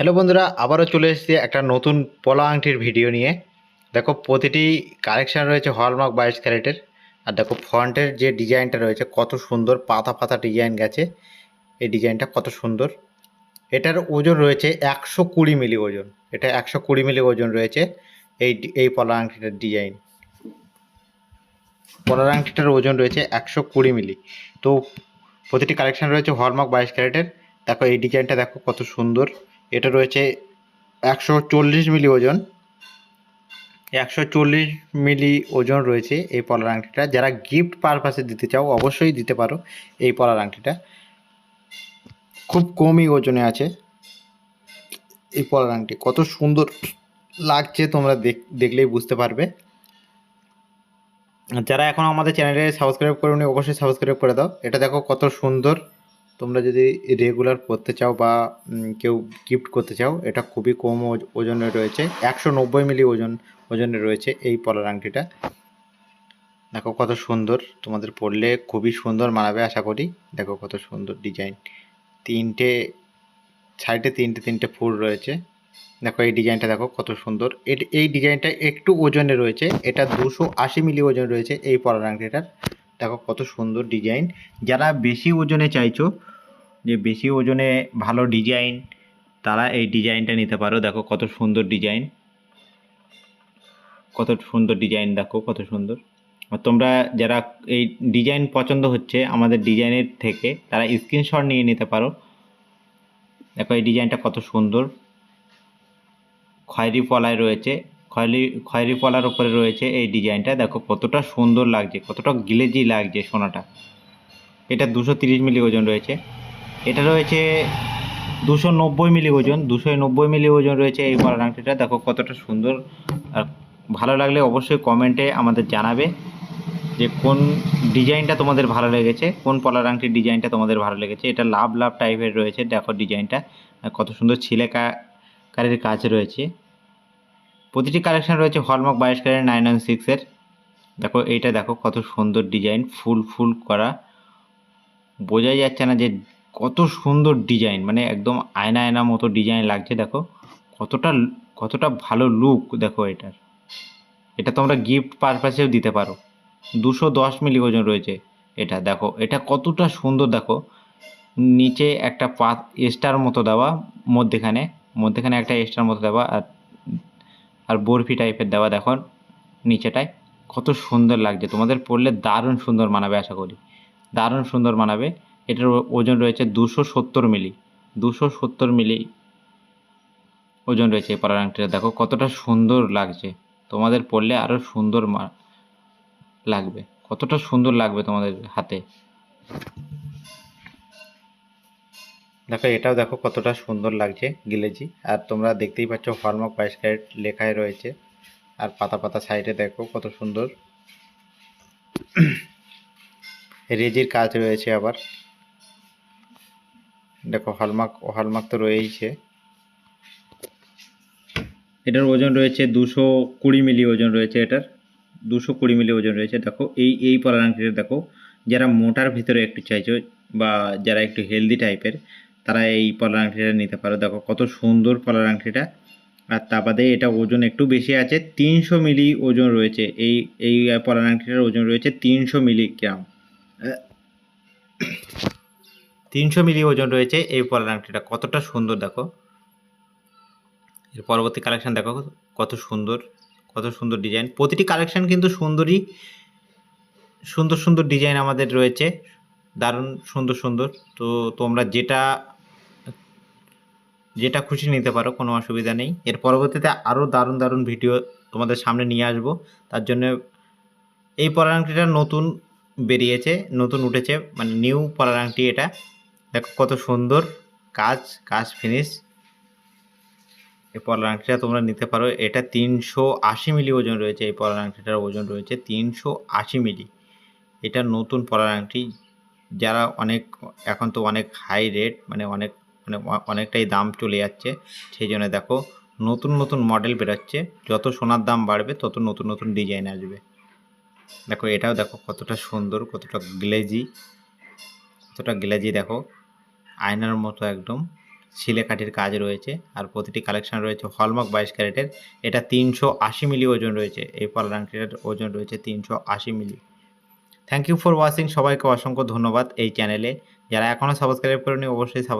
Hello বন্ধুরা, আবারও চলে এসেছি একটা নতুন পলা আংটির ভিডিও নিয়ে। দেখো, প্রতিটি কালেকশান রয়েছে হলমার্ক বাইশ ক্যারেটের আর দেখো ফ্রন্টের যে ডিজাইনটা রয়েছে, কত সুন্দর পাতা পাতা ডিজাইন গেছে। এই ডিজাইনটা কত সুন্দর। এটার ওজন রয়েছে একশো কুড়ি মিলি ওজন। এটা একশো কুড়ি মিলি ওজন রয়েছে এই এই পলা আংটিটার ডিজাইন পলার আংটিটার ওজন রয়েছে একশো কুড়ি মিলি তো প্রতিটি কালেকশান রয়েছে হলমার্ক বাইশ ক্যারেটের দেখো, এই ডিজাইনটা দেখো কত সুন্দর। এটা রয়েছে একশো চল্লিশ মিলি ওজন। একশো চল্লিশ মিলি ওজন রয়েছে এই পলার আংটিটা। যারা গিফট পারপাসে দিতে চাও, অবশ্যই দিতে পারো এই পলার আংটিটা। খুব কমই ওজনে আছে এই পলার আংটি। কত সুন্দর লাগছে তোমরা দেখ- দেখলেই বুঝতে পারবে। যারা এখন আমাদের চ্যানেলে সাবস্ক্রাইব করোনি, অবশ্যই সাবস্ক্রাইব করে দাও। এটা দেখো কত সুন্দর তোমরা যদি রেগুলার করতে চাও বা কেউ গিফট করতে চাও, এটা খুবই কম ওজ- ওজনে রয়েছে। একশো নব্বই মিলি ওজন, ওজনে রয়েছে এই পলার আংটিটা। দেখো কত সুন্দর, তোমাদের পরলে খুবই সুন্দর মানাবে, আশা করি। দেখো কত সুন্দর ডিজাইন তিনটে, সাইডে তিনটে তিনটে ফুল রয়েছে। দেখো এই ডিজাইনটা দেখো কত সুন্দর। এই ডিজাইনটা একটু ওজনে রয়েছে, এটা দুশো আশি মিলি ওজন রয়েছে এই পলার আংটিটার। দেখো কত সুন্দর ডিজাইন যারা বেশি ওজনে চাইছো যে বেশি ওজনে ভালো ডিজাইন তারা এই ডিজাইনটা নিতে পারো। দেখো কত সুন্দর ডিজাইন কত সুন্দর ডিজাইন দেখো কত সুন্দর। আর তোমরা যারা এই ডিজাইন পছন্দ হচ্ছে, আমাদের ডিজাইনের থেকে তারা স্ক্রিনশট নিয়ে নিতে পারো। দেখো এই ডিজাইনটা কত সুন্দর। খয়েরি পলায় রয়েছে। খয়েরি খয়েরি পলার উপরে রয়েছে এই ডিজাইনটা দেখো কতটা সুন্দর লাগছে, কতটা গিলেজি লাগছে সোনাটা। এটা দুশো তিরিশ মিলি ওজন রয়েছে। এটা রয়েছে দুশো নব্বই মিলি ওজন দুশো নব্বই মিলি ওজন রয়েছে এই পলার আংটিটা দেখো কতটা সুন্দর আর ভালো লাগলে অবশ্যই কমেন্টে আমাদের জানাবে যে কোন ডিজাইনটা তোমাদের ভালো লেগেছে, কোন পলার আংটির ডিজাইনটা তোমাদের ভালো লেগেছে। এটা লাভ লাভ টাইপের রয়েছে, দেখো ডিজাইনটা। কত সুন্দর ছিলেকা কারের কাজ রয়েছে। প্রতিটি কালেকশান রয়েছে হলমার্ক বাইশ ক্যারেট নাইন ওয়ান সিক্সের দেখো এইটা দেখো কত সুন্দর ডিজাইন, ফুল ফুল করা। বোঝাই যাচ্ছে না যে কত সুন্দর ডিজাইন মানে একদম আয়না আয়না মতো ডিজাইন লাগছে, দেখো। কতটা কতটা ভালো লুক দেখো এটার। এটা তোমরা গিফট পারপাসেও দিতে পারো। দুশো দশ মিলি ওজন রয়েছে এটা, দেখো। এটা কতটা সুন্দর, দেখো। নিচে একটা পা স্টার মতো দেওয়া, মধ্যেখানে মধ্যেখানে একটা স্টার মতো দেওয়া আর আর বরফি টাইপের দেওয়া, দেখো। নিচেটায় কত সুন্দর লাগছে। তোমাদের পরলে দারুণ সুন্দর মানাবে, আশা করি। দারুণ সুন্দর মানাবে। এটার ওজন রয়েছে দুশো সত্তর মিলি, দুশো সত্তর মিলি ওজন রয়েছে এই পরার আংটিটা। দেখো কতটা সুন্দর লাগছে। তোমাদের পড়লে আরও সুন্দর লাগবে। কতটা সুন্দর লাগবে তোমাদের হাতে। দেখো, এটাও দেখো কতটা সুন্দর লাগছে গিলেজি আর তোমরা দেখতেই পাচ্ছ হলমার্ক বাইশ ক্যারেট লেখায় রয়েছে। আর পাতা পাতা সাইডে দেখো কত সুন্দর। রেজির কাজ রয়েছে আবার। দেখো হলমার্ক হলমার্ক তো রয়েইছে। এটার ওজন রয়েছে দুশো কুড়ি মিলি ওজন রয়েছে এটার। দুশো কুড়ি মিলি ওজন রয়েছে। দেখো, এই এই পলার আংটিটা দেখো, যারা মোটার ভিতরে একটু চাইছো বা যারা একটু হেলদি টাইপের তারা এই পলার আংটিটা নিতে পারো। দেখো, কত সুন্দর পলার আংটিটা। আর তা বাদে এটা ওজন একটু বেশি আছে, তিনশো মিলি ওজন রয়েছে। এই এই পলার আংটিটার ওজন রয়েছে তিনশো মিলিগ্রাম তিনশো মিলি ওজন রয়েছে এই পলার আংটিটা। কতটা সুন্দর দেখো। এর পরবর্তী কালেকশান দেখো, কত সুন্দর কত সুন্দর ডিজাইন প্রতিটি কালেকশান কিন্তু সুন্দরই, সুন্দর সুন্দর ডিজাইন আমাদের রয়েছে। দারুণ সুন্দর সুন্দর। তো তোমরা যেটা যেটা খুশি নিতে পারো, কোনো অসুবিধা নেই। এর পরবর্তীতে আরও দারুণ দারুণ ভিডিও তোমাদের সামনে নিয়ে আসব। তার জন্য এই পরার আংটিটা নতুন বেরিয়েছে, নতুন উঠেছে মানে নিউ পরার আংটি এটা। দেখো কত সুন্দর কাজ কাজ ফিনিশ এই পলার আংটিটা তোমরা নিতে পারো। এটা তিনশো আশি মিলি ওজন রয়েছে, এই পলার আংটিটার ওজন রয়েছে তিনশো আশি মিলি। এটা নতুন পলার আংটি। যারা অনেক, এখন তো অনেক হাই রেট মানে অনেক মানে অনেকটাই দাম চলে যাচ্ছে। সেই জন্য দেখো, নতুন নতুন মডেল বেরোচ্ছে। যত সোনার দাম বাড়বে, তত নতুন নতুন ডিজাইন আসবে। দেখো, এটাও দেখো কতটা সুন্দর, কতটা গ্লেজি কতটা গ্লেজি দেখো। আয়নার মতো একদম। সিলেকাঠির কাজ রয়েছে। আর প্রতিটি কালেকশন রয়েছে হলমার্ক বাইশ ক্যারেটের। এটা তিনশো আশি মিলি ওজন রয়েছে। এই পলার আংটিটার ওজন রয়েছে তিনশো আশি মিলি। থ্যাংক ইউ ফর ওয়াচিং সবাইকে অসংখ্য ধন্যবাদ এই চ্যানেলে যারা এখনও সাবস্ক্রাইব করেনি অবশ্যই সাবস্ক্রাইব